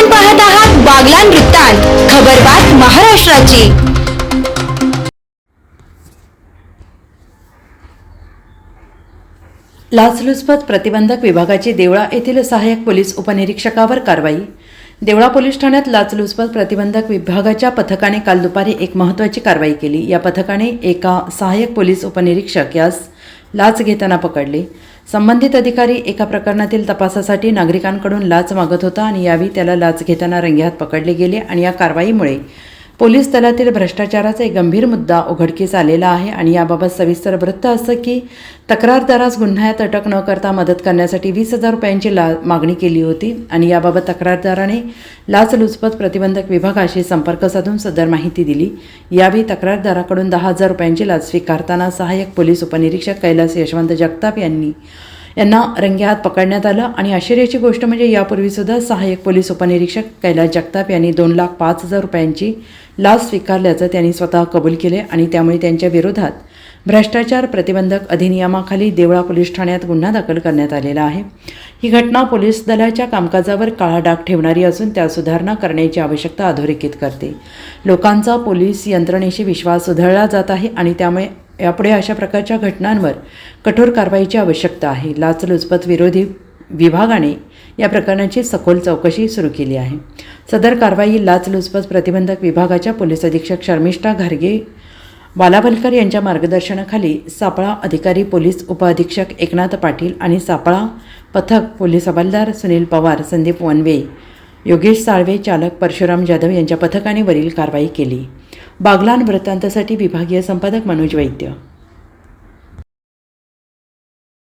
आपण पाहत आहात बागलान वृत्तांत खबरबात महाराष्ट्राची. लाचलुचपत प्रतिबंधक विभागाची देवळा येथील सहाय्यक पोलीस उपनिरीक्षकावर कारवाई. देवळा पोलीस ठाण्यात लाचलुचपत प्रतिबंधक विभागाच्या पथकाने काल दुपारी एक महत्त्वाची कारवाई केली. या पथकाने एका सहाय्यक पोलीस उपनिरीक्षक यास लाच घेताना पकडले. संबंधित अधिकारी एका प्रकरणातील तपासासाठी नागरिकांकडून लाच मागत होता आणि यावेळी त्याला लाच घेताना रंगेहात पकडले गेले आणि या कारवाईमुळे पोलीस दलातील भ्रष्टाचाराचा एक गंभीर मुद्दा उघडकीस आलेला आहे आणि याबाबत सविस्तर वृत्त असं की तक्रारदारास गुन्ह्यात अटक न करता मदत करण्यासाठी वीस हजार रुपयांची ला मागणी केली होती आणि याबाबत तक्रारदाराने लाचलुचपत प्रतिबंधक विभागाशी संपर्क साधून सदर माहिती दिली. यावेळी तक्रारदाराकडून दहा हजार रुपयांची लाच स्वीकारताना सहाय्यक पोलीस उपनिरीक्षक कैलास यशवंत जगताप यांनी यांना रंग्यात पकडण्यात आलं आणि आश्चर्याची गोष्ट म्हणजे यापूर्वीसुद्धा सहाय्यक पोलीस उपनिरीक्षक कैलास जगताप यांनी दोन लाख पाच हजार रुपयांची लाच स्वीकारल्याचं त्यांनी स्वतः कबूल केले आणि त्यामुळे त्यांच्या विरोधात भ्रष्टाचार प्रतिबंधक अधिनियमाखाली देवळा पोलीस ठाण्यात गुन्हा दाखल करण्यात आलेला आहे. ही घटना पोलीस दलाच्या कामकाजावर काळा डाग ठेवणारी असून त्या सुधारणा करण्याची आवश्यकता अधोरेखित करते. लोकांचा पोलीस यंत्रणेशी विश्वास सुधारला जात आहे आणि त्यामुळे यापुढे अशा प्रकारच्या घटनांवर कठोर कारवाईची आवश्यकता आहे. लाचलुचपत विरोधी विभागाने या प्रकरणाची सखोल चौकशी सुरू केली आहे. सदर कारवाई लाचलुचपत प्रतिबंधक विभागाच्या पोलीस अधीक्षक शर्मिष्ठा घारगे बालावलकर यांच्या मार्गदर्शनाखाली सापळा अधिकारी पोलीस उपअधीक्षक एकनाथ पाटील आणि सापळा पथक पोलीस हवालदार सुनील पवार संदीप वनवे योगेश साळवे चालक परशुराम जाधव यांच्या पथकाने वरील कारवाई केली. बागलान वृत्तांतासाठी विभागीय संपादक मनोज वैद्य.